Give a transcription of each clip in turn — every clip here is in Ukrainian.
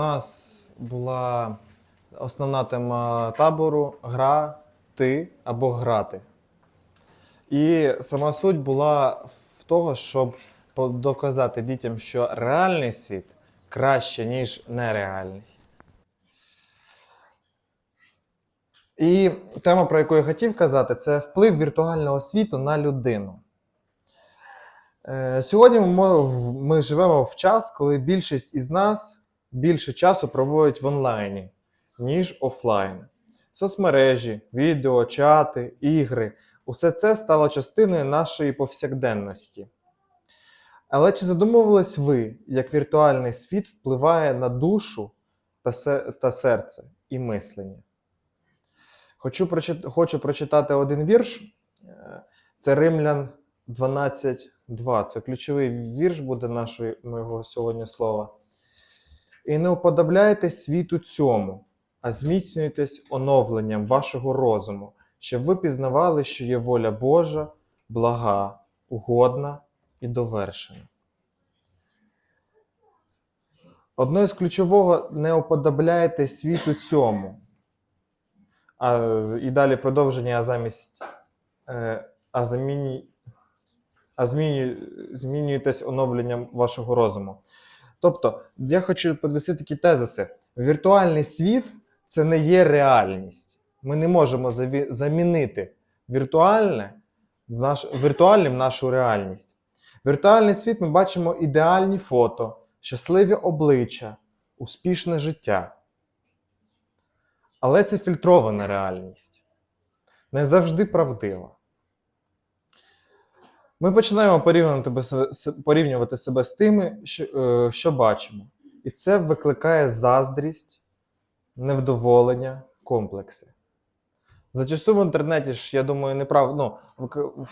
нас була основна тема табору гра, ти або грати. І сама суть була в того, щоб доказати дітям, що реальний світ краще, ніж нереальний. І тема, про яку я хотів казати, це вплив віртуального світу на людину. Е, Сьогодні ми, ми живемо в час, коли більшість із нас більше часу проводять в онлайні, ніж офлайн. Соцмережі, відео, чати, ігри усе це стало частиною нашої повсякденності. Але чи задумувались ви, як віртуальний світ впливає на душу та, се- та серце і мислення? Хочу. Хочу прочитати один вірш. Це Римлян 12.2. Це ключовий вірш буде нашої моєго сьогодні слова. І не уподобляйтесь світу цьому, а зміцнюйтесь оновленням вашого розуму, щоб ви пізнавали, що є воля Божа, блага, угодна і довершена. Одно із ключового не уподобляйте світу цьому. А, і далі продовження, а замість е, а заміні, а зміню, змінюєтесь оновленням вашого розуму. Тобто, я хочу підвести такі тезиси. Віртуальний світ це не є реальність. Ми не можемо замінити віртуальне наш, віртуальним нашу реальність. Віртуальний світ ми бачимо ідеальні фото, щасливі обличчя, успішне життя. Але це фільтрована реальність, не завжди правдива. Ми починаємо порівнювати, порівнювати себе з тими, що, е, що бачимо. І це викликає заздрість, невдоволення, комплекси. Зачасту в інтернеті ж, я думаю, неправ... ну,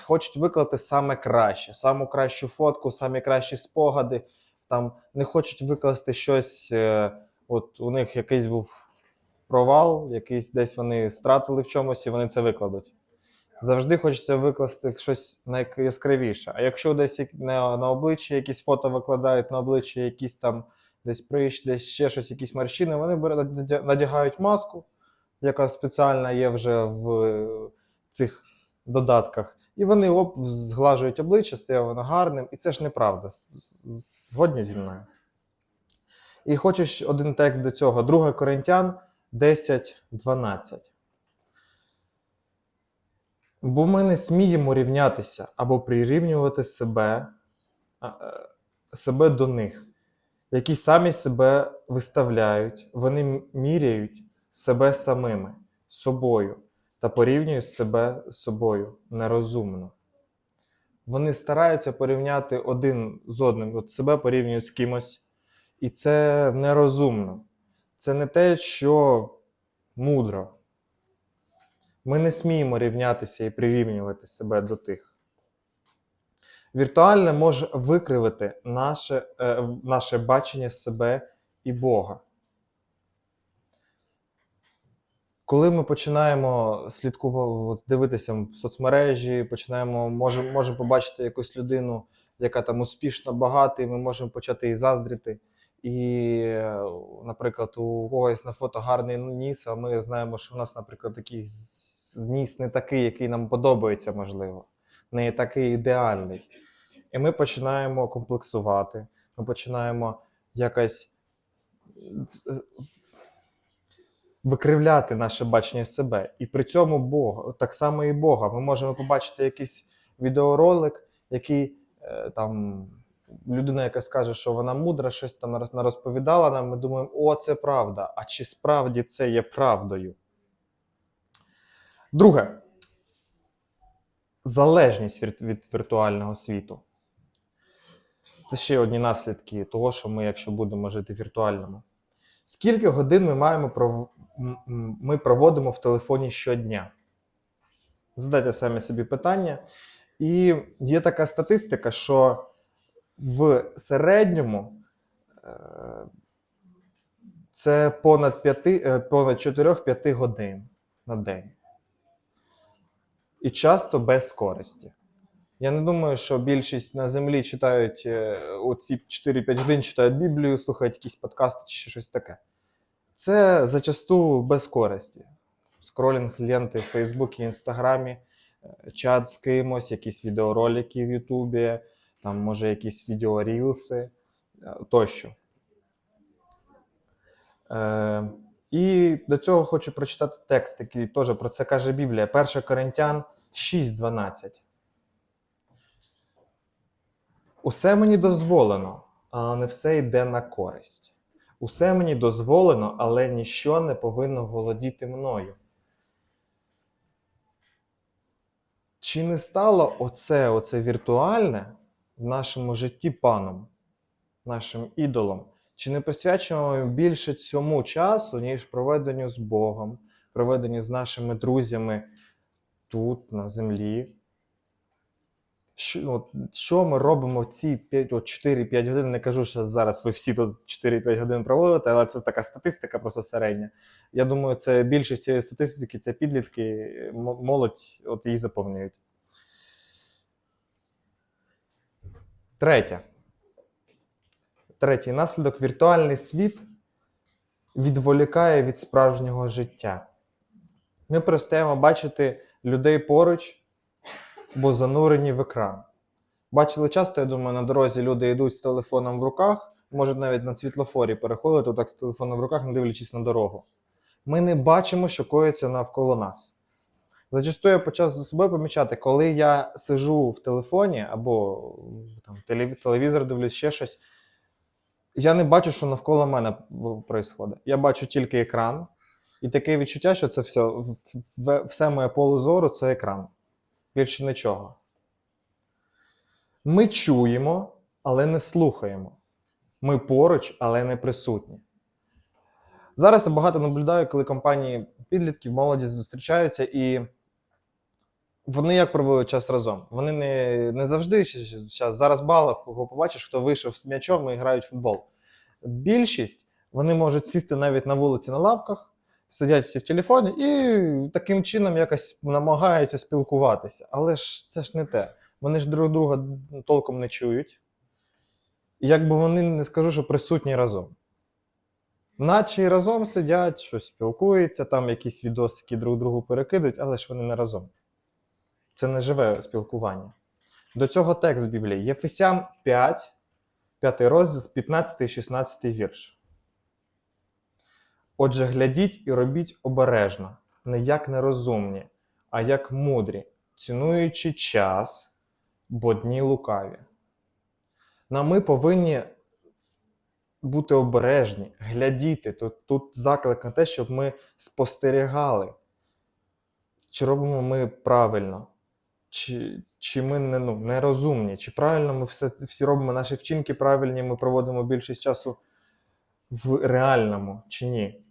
хочуть виклати саме краще, саму кращу фотку, самі кращі спогади. Там не хочуть викласти щось. е, От у них якийсь був провал, якийсь десь вони стратили в чомусь, і вони це викладуть. Завжди хочеться викласти щось найяскравіше. А якщо десь на, на обличчі якісь фото викладають, на обличчі якісь там десь прищ, десь ще щось, якісь морщини, вони надягають маску, яка спеціальна є вже в е, цих додатках. І вони оп, зглажують обличчя, стає воно гарним, і це ж неправда. Згодні зі мною. І хочу ще один текст до цього. 2 Коринтян 10, 12. Бо ми не сміємо рівнятися або прирівнювати себе, е, себе до них, які самі себе виставляють, вони міряють себе самими, собою та порівнюють себе з собою нерозумно. Вони стараються порівняти один з одним, от себе порівнюють з кимось, і це нерозумно. Це не те, що мудро. Ми не сміємо рівнятися і прирівнювати себе до тих. Віртуальне може викривити наше, е, наше бачення себе і Бога. Коли ми починаємо слідкувати, дивитися в соцмережі, починаємо, можемо, можемо побачити якусь людину, яка там успішна, багата, і ми можемо почати її заздрити. І, наприклад, у когось на фото гарний ніс, а ми знаємо, що в нас, наприклад, такий з- з- не такий, який нам подобається, можливо, не такий ідеальний. І ми починаємо комплексувати, ми починаємо якось викривляти наше бачення себе. І при цьому Бога, так само і Бога. Ми можемо побачити якийсь відеоролик, який е, там людина, яка скаже, що вона мудра, щось там роз- нарозповідала нам. Ми думаємо, о, це правда. А чи справді це є правдою? Друге. Залежність від, віртуального світу. Це ще одні наслідки того, що ми, якщо будемо жити віртуальному. Скільки годин ми маємо пров... ми проводимо в телефоні щодня? Задайте самі собі питання. І є така статистика, що в середньому е, це понад, 5, е, понад 4-5 годин на день. І часто без користі. Я не думаю, що більшість на землі читають е, оці 4-5 годин читають Біблію, слухають якісь подкасти чи щось таке. Це зачасту без користі. Скролінг ленти в Фейсбуці, Інстаграмі, е, чат з кимось, якісь відеоролики в Ютубі, там, може, якісь відеорілси е, тощо. І до цього хочу прочитати текст, який теж про це каже Біблія. 1 Коринтян 6.12. Усе мені дозволено, але не все йде на користь. Усе мені дозволено, але ніщо не повинно володіти мною. Чи не стало оце, оце віртуальне в нашому житті паном, нашим ідолом? Чи не присвячуємо більше цьому часу, ніж проведенню з Богом, проведенню з нашими друзями тут, на землі? Що, от, що ми робимо ці 4-5 годин? Не кажу, що зараз ви всі тут 4-5 годин проводите, але це така статистика просто середня. Я думаю, це більшість цієї статистики це підлітки, молодь от її заповнюють. Третє. Третій наслідок віртуальний світ відволікає від справжнього життя. Ми перестаємо бачити людей поруч, бо занурені в екран. Бачили часто, я думаю, на дорозі люди йдуть з телефоном в руках, можуть навіть на світлофорі переходити так з телефоном в руках, не дивлячись на дорогу. Ми не бачимо, що коїться навколо нас. Зачастую я почав за собою помічати, коли я сижу в телефоні або там, телевізор дивлюсь ще щось, я не бачу, що навколо мене відбувається. Я бачу тільки екран, і таке відчуття, що це все, все моє поле зору це екран. Більше нічого. Ми чуємо, але не слухаємо. Ми поруч, але не присутні. Зараз я багато наблюдаю, коли компанії підлітків, молоді зустрічаються і вони як проводять час разом. Вони не, не завжди зараз, зараз бала, кого побачиш, хто вийшов з м'ячом і грають в футбол. Більшість вони можуть сісти навіть на вулиці на лавках, сидять всі в телефоні і таким чином якось намагаються спілкуватися. Але ж це ж не те. Вони ж друг друга толком не чують. Якби вони не скажу, що присутні разом. Наче разом сидять, щось спілкуються, там якісь відосики друг другу перекидують, але ж вони не разом. Це не живе спілкування. До цього текст Біблії. Єфесян 5, 5 розділ, 15 і 16 вірш. Отже, глядіть і робіть обережно, не як нерозумні, а як мудрі, цінуючи час, бо дні лукаві. Нам ми повинні бути обережні, глядіти. Тут, тут заклик на те, щоб ми спостерігали, чи робимо ми правильно, чи, чи ми не, ну, нерозумні, чи правильно ми все, всі робимо наші вчинки правильні, ми проводимо більшість часу в реальному чи ні.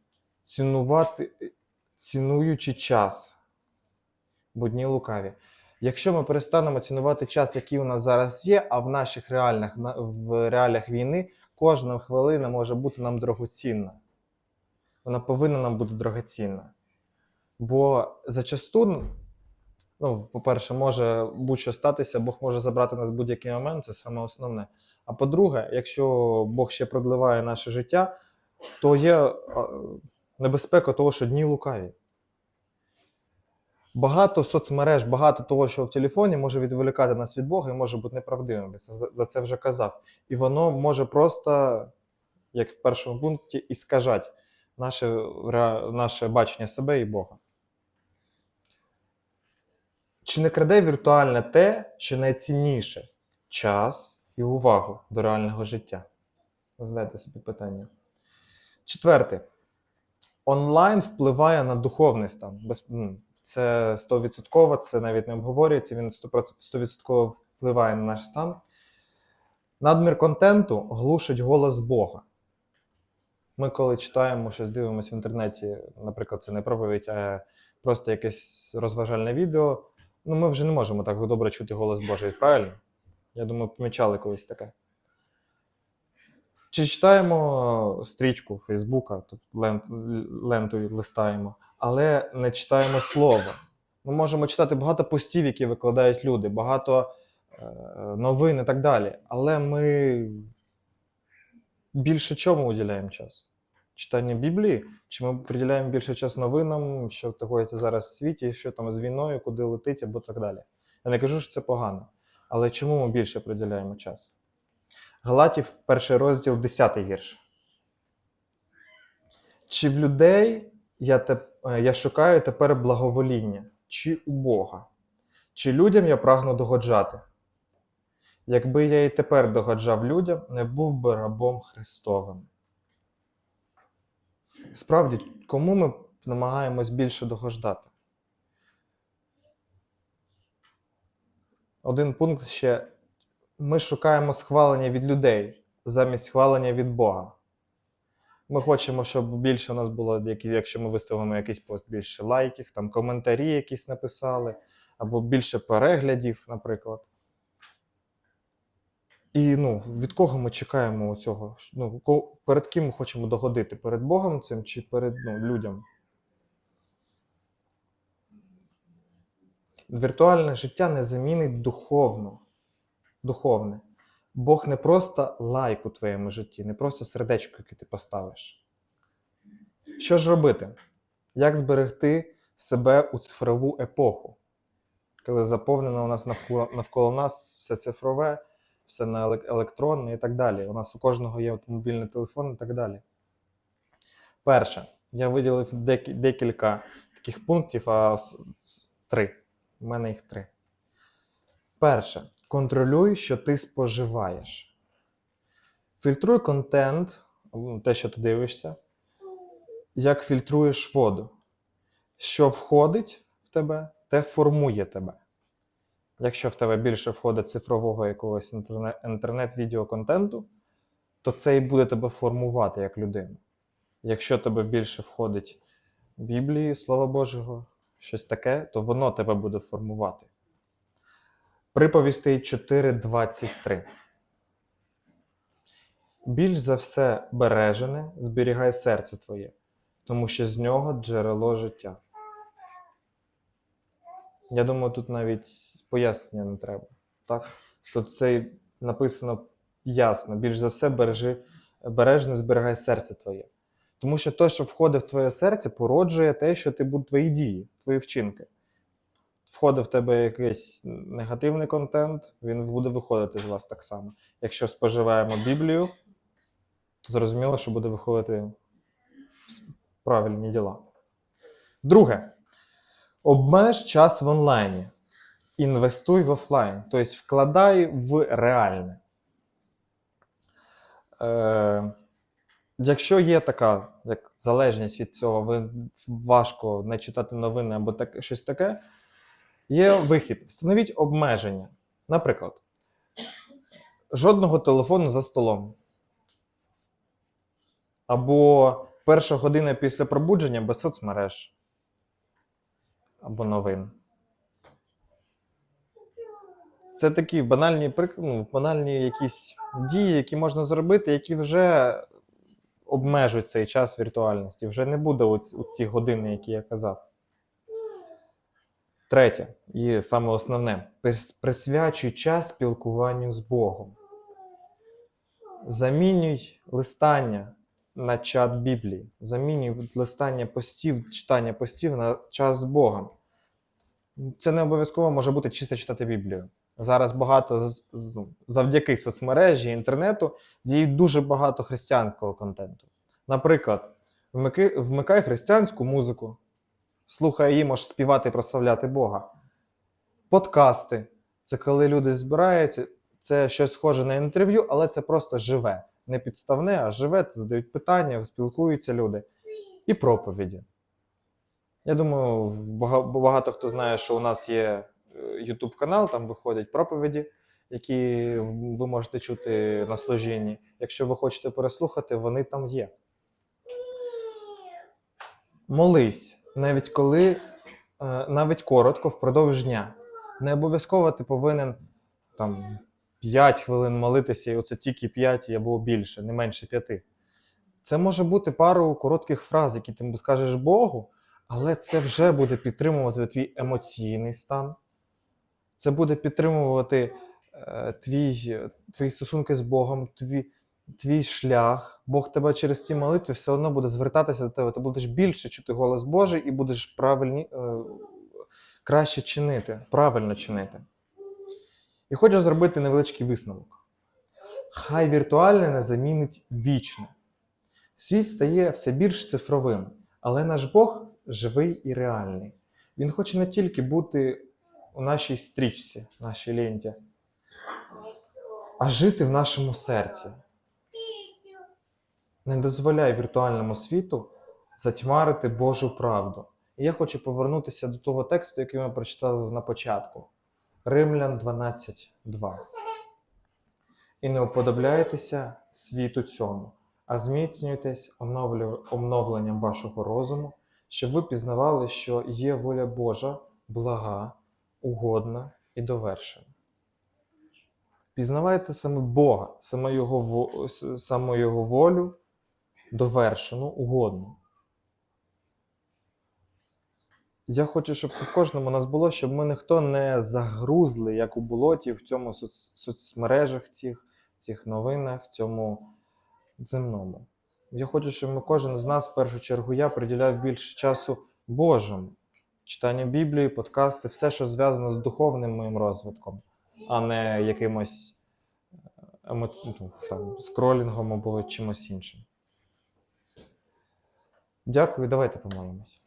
Цінувати, цінуючи час, бо дні лукаві. Якщо ми перестанемо цінувати час, який у нас зараз є, а в наших реальних, в реаліях війни кожна хвилина може бути нам дорогоцінна. Вона повинна нам бути дорогоцінна. Бо зачасту, ну, по-перше, може будь-що статися, Бог може забрати нас в будь-який момент, це саме основне. А по-друге, якщо Бог ще продливає наше життя, то є небезпека того, що дні лукаві. Багато соцмереж, багато того, що в телефоні, може відволікати нас від Бога і може бути неправдивим. Я за це вже казав. І воно може просто, як в першому пункті, іскажати наше, наше бачення себе і Бога. Чи не краде віртуальне те, що найцінніше час і увагу до реального життя? Задайте собі питання. Четверте. Онлайн впливає на духовний стан. Це 100%, це навіть не обговорюється, він 100%, 100% впливає на наш стан. Надмір контенту глушить голос Бога. Ми, коли читаємо щось, дивимося в інтернеті, наприклад, це не проповідь, а просто якесь розважальне відео, ну ми вже не можемо так добре чути голос Божий, правильно? Я думаю, помічали колись таке. Чи читаємо стрічку Фейсбука, тут ленту листаємо, але не читаємо слово. Ми можемо читати багато постів, які викладають люди, багато новин і так далі. Але ми більше чому уділяємо час? Читанню Біблії? Чи ми приділяємо більше час новинам, що коїться зараз в світі, що там з війною, куди летить або так далі? Я не кажу, що це погано. Але чому ми більше приділяємо час? Галатів, перший розділ, 10 вірш. Чи в людей я, теп... е, я шукаю тепер благовоління, чи у Бога? Чи людям я прагну догоджати? Якби я і тепер догоджав людям, не був би рабом Христовим. Справді, кому ми намагаємось більше догоджати? Один пункт ще. Ми шукаємо схвалення від людей замість схвалення від Бога. Ми хочемо, щоб більше у нас було, якщо ми виставимо якийсь пост, більше лайків, там коментарі якісь написали, або більше переглядів, наприклад. І ну, від кого ми чекаємо цього? Ну, перед ким ми хочемо догодити? Перед Богом цим чи перед ну, людям? Віртуальне життя не замінить духовну, духовне. Бог не просто лайк у твоєму житті, не просто сердечко, яке ти поставиш. Що ж робити? Як зберегти себе у цифрову епоху, коли заповнено у нас навколо, навколо нас все цифрове, все на електронне і так далі. У нас у кожного є мобільний телефон і так далі. Перше, я виділив декі- декілька таких пунктів, а три. У мене їх три. Перше, контролюй, що ти споживаєш. Фільтруй контент, те, що ти дивишся, як фільтруєш воду. Що входить в тебе, те формує тебе. Якщо в тебе більше входить цифрового якогось інтернет, інтернет-відеоконтенту, то це і буде тебе формувати як людину. Якщо тебе більше входить Біблії, Слова Божого, щось таке, то воно тебе буде формувати. Приповістей 4.23. Більш за все бережене, зберігай серце твоє, тому що з нього джерело життя. Я думаю, тут навіть пояснення не треба. Так? Тут це написано ясно. Більш за все бережи, бережне зберігай серце твоє. Тому що те, що входить в твоє серце, породжує те, що ти будуть твої дії, твої вчинки. Входить в тебе якийсь негативний контент, він буде виходити з вас так само. Якщо споживаємо Біблію, то зрозуміло, що буде виходити правильні діла. Друге. Обмеж час в онлайні. Інвестуй в офлайн. Тобто вкладай в реальне. Е, якщо є така як залежність від цього, ви важко не читати новини або так, щось таке, є вихід. Встановіть обмеження. Наприклад, жодного телефону за столом. Або перша година після пробудження без соцмереж або новин. Це такі банальні ну, банальні якісь дії, які можна зробити, які вже обмежують цей час віртуальності. Вже не буде у ці години, які я казав. Третє, і саме основне: присвячуй час спілкуванню з Богом. Замінюй листання на чат Біблії. Замінюй листання постів, читання постів на час з Богом. Це не обов'язково може бути чисто читати Біблію. Зараз багато завдяки соцмережі, інтернету, є дуже багато християнського контенту. Наприклад, вмикай християнську музику, слухай її, можеш співати і прославляти Бога. Подкасти це коли люди збираються, це щось схоже на інтерв'ю, але це просто живе. Не підставне, а живе, задають питання, спілкуються люди. І проповіді. Я думаю, багато хто знає, що у нас є YouTube канал, там виходять проповіді, які ви можете чути на служінні. Якщо ви хочете переслухати, вони там є. Молись, навіть коли, е, навіть коротко, впродовж дня. Не обов'язково ти повинен там 5 хвилин молитися, і оце тільки 5 або більше, не менше 5. Це може бути пару коротких фраз, які ти скажеш Богу, але це вже буде підтримувати твій емоційний стан. Це буде підтримувати е, твій, твої стосунки з Богом, твій, твій шлях. Бог тебе через ці молитви все одно буде звертатися до тебе. Ти будеш більше чути голос Божий і будеш правильні, е, краще чинити, правильно чинити. І хочу зробити невеличкий висновок. Хай віртуальне не замінить вічне. Світ стає все більш цифровим, але наш Бог живий і реальний. Він хоче не тільки бути у нашій стрічці, нашій ленті, а жити в нашому серці. Не дозволяй віртуальному світу затьмарити Божу правду. І я хочу повернутися до того тексту, який ми прочитали на початку. Римлян 12.2. І не уподобляйтеся світу цьому, а зміцнюйтесь обновленням вашого розуму, щоб ви пізнавали, що є воля Божа, блага, угодна і довершена. Пізнавайте саме Бога, саме Його, саме Його волю, довершену, угодну. Я хочу, щоб це в кожному нас було, щоб ми ніхто не загрузли, як у болоті, в цьому соц- соцмережах цих, цих новинах, цьому земному. Я хочу, щоб ми кожен з нас, в першу чергу, я приділяв більше часу Божому. Читання Біблії, подкасти, все, що зв'язано з духовним моїм розвитком, а не якимось емоці... ну, там, скролінгом або чимось іншим. Дякую, давайте помолимось.